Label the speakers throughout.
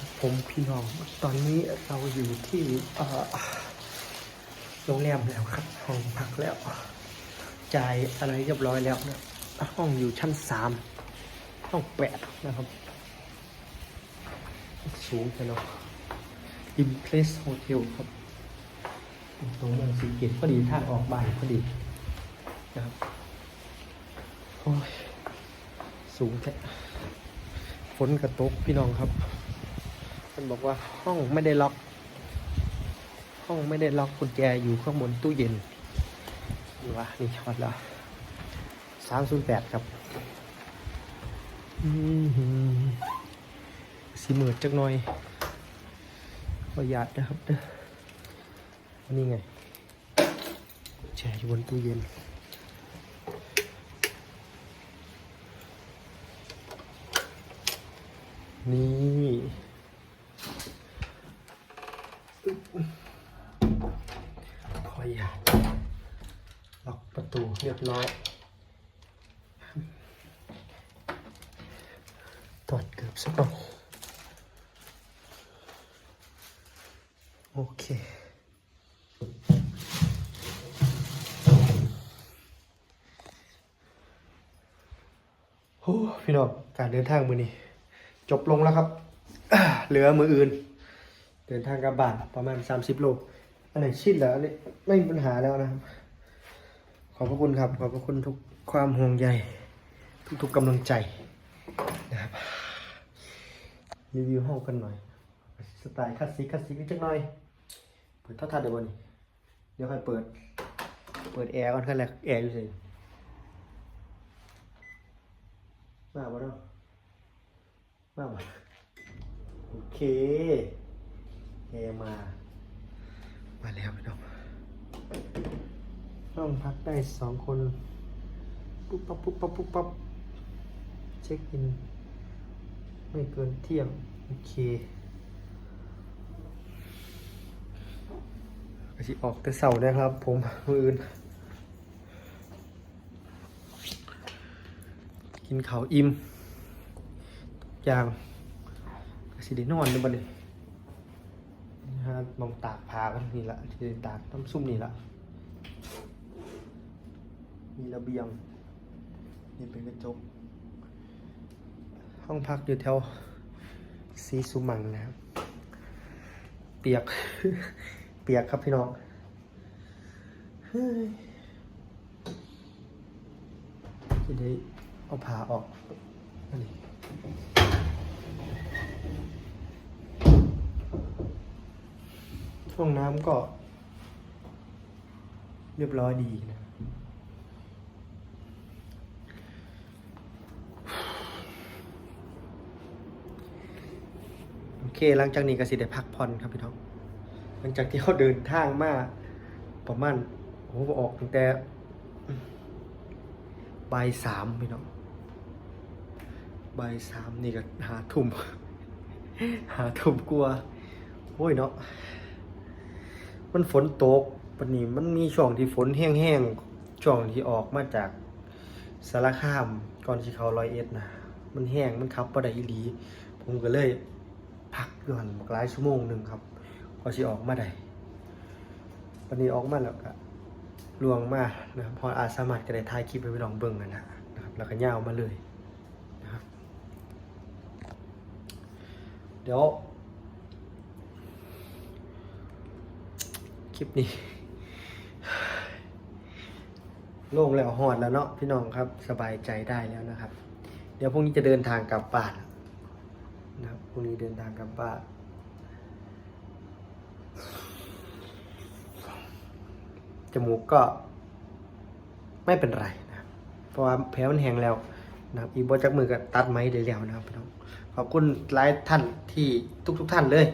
Speaker 1: ครับผมพี่น้อง ตอนนี้เราอยู่ที่โรงแรมแล้วครับ ห้องพักแล้ว จ่ายอะไรเรียบร้อยแล้วนะห้องอยู่ชั้นสามห้องแปดนะครับ สูงไปเนาะ Impress Hotel ครับ ตรงเมืองสีเกตพอดีทางออกบ้านพอดีนะครับโอ้ยสูงแท้ฝนกระตกพี่น้องครับ มันบอกว่าห้องไม่ได้ล็อก ห้องไม่ได้ล็อกกุญแจอยู่ข้างบนตู้เย็นดูว่านี่ช็อตละสามศูนย์แปดครับอือหือสีเหมือดจักหน่อยประหยัดนะครับเด้อนี่ไงแช่อยู่บนตู้เย็นนี่ขออย่าตล็อกประตูเรีย บร้อยตอดเกือบสักก่อนโอเคโอ้พี่น้องการเดินทางมือนี้ จบลงแล้วครับ เหลือมืออื่น เดินทางกลับบ้านประมาณ 30 โล อันไหนชิดแล้วอันนี้ไม่มีปัญหาแล้วนะครับ ขอบพระคุณครับ ขอบพระคุณทุกความห่วงใยทุกๆกำลังใจนะครับรีวิวห้องกันหน่อย สไตล์คลาสสิกคลาสสิกนิดจักหน่อย เปิดท่าทันเดี๋ยววันนี้เดี๋ยวค่อยเปิด เปิดแอร์ก่อนขั้นแรกแอร์อยู่สิมาบ่เนาะมาบ่โอเคแอร์มา มาแล้วพี่น้อง ห้องพักได้สองคน ปุ๊บปั๊บปุ๊บปั๊บปุ๊บปั๊บเช็คอิน ไม่เกินเที่ยง โอเคก็สิออกแต่เสาร์นะครับ ผมมืออื่น กินข้าวอิ่มอย่างก็สิได้นอนในบัดนี้นะฮะมองตากผ้ากันนี่ละที่ตากน้ำซุ่มนี่ละ มีระเบียง นี่เป็นกระจก ห้องพักอยู่แถวซีสุมังนะครับ เปียก เปียกครับพี่น้องจะได้เอาผ้าออกนนี้ห้องน้ำก็เรียบร้อยดีนะ อเค หลังจากนี้ก็สิได้พักผ่อนครับพี่น้อง หลังจากที่เขาเดินทางมาประมาณโอ้โหออกตั้งแต่บ่ายสามพี่น้องบ่ายสามนี่ก็หาทุ่ม หาทุ่มกลัวโอ้ยเนาะมันฝนตกปันนี้มันมีช่วงที่ฝนแห้งๆช่วงที่ออกมาจากสารคามก่อนที่เขาลอยเอ็ดนะมันแห้งมันขับปไดอีหลี ผมก็เลย พักอยู่หันหลายชั่วโมงหนึ่งครับก็สิออกมาได้วันนี้ออกมาแล้วก็ลวงมานะครับพออาสามารก็ได้ถ่ายคลิปไปไปลองเบิ่งกันนะนะครับ แล้วก็ย่าวมาเลยนะครับ เดี๋ยว คลิปนี้โล่งแล้วหอดแล้วเนาะพี่น้องครับสบายใจได้แล้วนะครับ เดี๋ยวพรุ่งนี้จะเดินทางกลับบ้าน พรุ่งนี้เดินทางกลับบ้านจมูกก็ไม่เป็นไรนะเพราะว่าแผลมันแห้งแล้วนะครับอีกบจักมือก็ตัดไม้ได้แล้วนะครับพี่น้องขอบคุณหลายท่านที่ทุกๆท่านเลย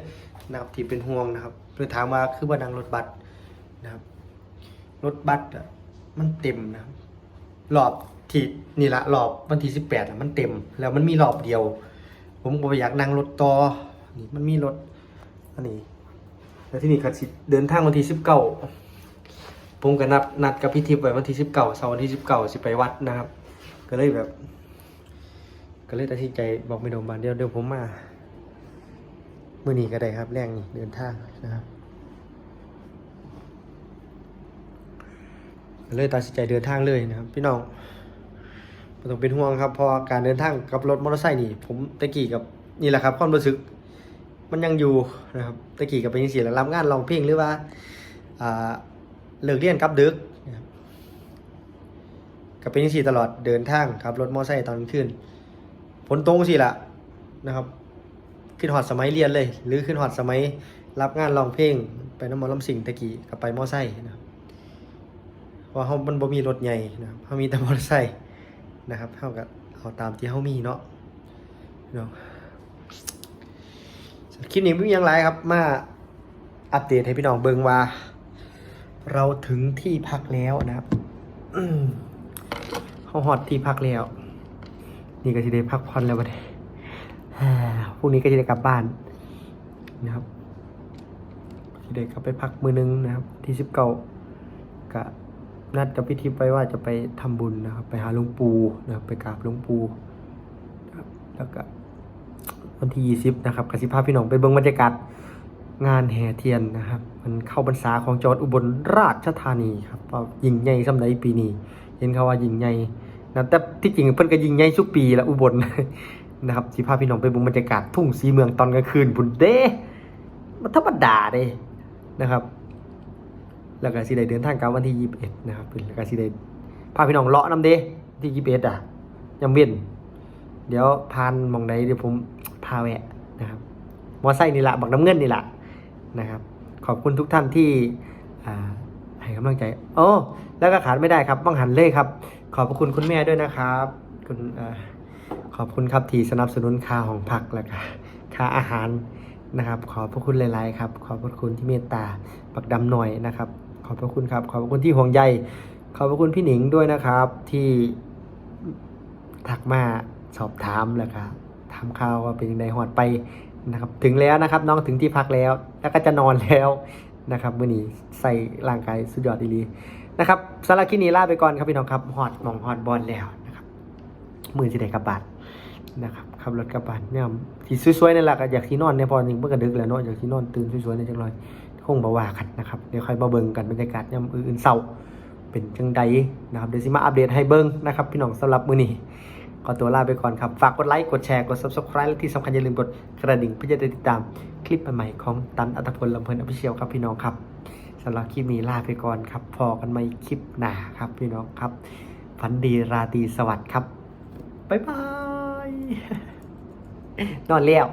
Speaker 1: นะครับที่เป็นห่วงนะครับเพื่อถามว่าคือว่านังรถบัสนะครับรถบัสมันเต็มนะครับรอบที่นี่ละรอบวันที่สิบแปดมันเต็ม แล้วมันมีรอบเดียว ผมก็อยากนั่งรถต่อนี่มันมีรถอันนี้แล้วที่นี่ก็สิเดินทางวันที่สิบเก้าผมก็นัดนัดกับพี่ทิพย์ไว้วันที่สิบเก้าเสาร์วันที่สิบเก้าสิไปวัดนะครับ ก็เลยแบบ ก็เลยตัดสินใจบอกไม่โดนบานเดียวเดี๋ยวผมมามื่อนี้ก็ได้ครับแรงนี่เดินทางนะครับเลยตัดสินใจเดินทางเลยนะครับ พี่น้อง ต้องเป็นห่วงครับเพราะการเดินทางกับรถมอเตอร์ไซค์นี่ ผมตะกี้กับนี่แหละครับความรู้สึก มันยังอยู่นะครับตะกี้กับเป็นยังสี่แล้วรับงานร้องเพลงหรือว่าเลิกเรียนกับดึกกับเป็นยังสี่ตลอดเดินทางครับรถมอเตอร์ไซค์ตอนกลางคืนฝนตกสิละนะครับขึ้นหอดสมัยเรียนเลย หรือขึ้นหอดสมัยรับงานร้องเพลงไปน้ำมันลำสิงตะกี้กับไปมอไซค์นะครับเพราเขามันบ่มีรถใหญ่นะครับเขามีแต่มอเตอร์ไซค์ นะครับเท่ากับเอาตามที่เขามีเนาะเนาะคลิปนี้ไม่มีอย่างไรครับ มาอัปเดตให้พี่น้องเบิงว่า เราถึงที่พักแล้วนะครับเขาหอดที่พักแล้ว นี่ก็จะได้พักผ่อนแล้วบัดนี้พรุ่งนี้ก็จะได้กลับบ้านนะครับจะได้กลับไปพักมือนึงนะครับ ที่สิบเก้ากะ นัดกับพี่ทิพย์ไว้ว่าจะไปทำบุญนะครับ ไปหาหลวงปู่นะครับไปกราบหลวงปู่นะครับแล้วก็วันที่ยี่สิบนะครับกสิภาพี่น้องไปเบิ่งบรรยากาศงานแห่เทียนนะครับ มันเข้าพรรษาของจังหวัดอุบลราชธานีครับว่ายิ่งใหญ่สำหรับปีนี้ เห็นเขาว่ายิ่งใหญ่นะแต่ที่จริงเพิ่นก็ยิ่งใหญ่ทุกปีละอุบลนะครับสิพาพี่น้องไปบุงบรรยากาศทุ่งสีเมืองตอนกลางคืนบุญเด้มันธรรมดาเด้นะครับ แล้วก็สิได้เดินทางกลับวันที่ยี่สิบเอ็นะครับแล้วก็สิได้พาพี่น้องเลาะน้ำเด้ที่ยี่สิบเอ็ดอะยังเว้นเดี๋ยวพานมองใดเดี๋ยวผมพาแวะนะครับมอไซค์นี่ละบักน้ำเงินนี่ละนะครับ ขอบคุณทุกท่านที่ให้กำลังใจโอ้แล้วก็ขาดไม่ได้ครับบังหันเล่ครับ ขอบคุณคุณแม่ด้วยนะครับคุณอขอบคุณครับที่สนับสนุนค่าของผักแล้วก็ค่าอาหารนะครับ ขอบพระคุณหลาย ๆ ครับ ขอบพระคุณที่เมตตาปักดำหน่อยนะครับ ขอบพระคุณครับ ขอบพระคุณที่ห่วงใย ขอบพระคุณพี่หนิงด้วยนะครับ ที่ทักมาสอบถามแล้วก็ถามข่าวว่าเป็นยังไงหอดไปนะครับ ถึงแล้วนะครับ น้องถึงที่พักแล้ว แล้วก็จะนอนแล้วนะครับมื่อนี้ใส่ร่างกายสุดยอดดีๆนะครับสำหรับคลิปนี้ลาไปก่อนครับพี่น้องครับหอดมองหอดบอลแล้วนะครับมือสิได้กลับานนะครับขับรถกลับานเนี่ยที่สวยๆนั่นแหละก็อยากที่นอนเนี่ยพอจริงเมื่อกระดึกแล้วเนาะอยากที่นอนตื่นสวยๆเนี่ยจังเลย คงบ่ว่ากันนะครับเดี๋ยวค่อยมาเบิ่งกันบรรยากาศยามอื่นๆเศร้าเป็นจังใดนะครับเดี๋ยวสิมาอัปเดตให้เบิ่งนะครับพี่น้องสำหรับมื้อนี้ขอตัวลาไปก่อนครับ ฝากกดไลค์ กดแชร์ กด subscribe และที่สำคัญอย่าลืมกดกระดิ่งเพื่อจะได้ติดตามคลิปใหม่ๆของตันอัตพลลำเพลินอภิเชียวครับพี่น้องครับสำหรับคลิปนี้ลาไปก่อนครับ พอกันใหม่คลิปหน้าครับพี่น้องครับฝันดีราตรีสวัสดิ์ครับบ๊ายบายนอนแล้ว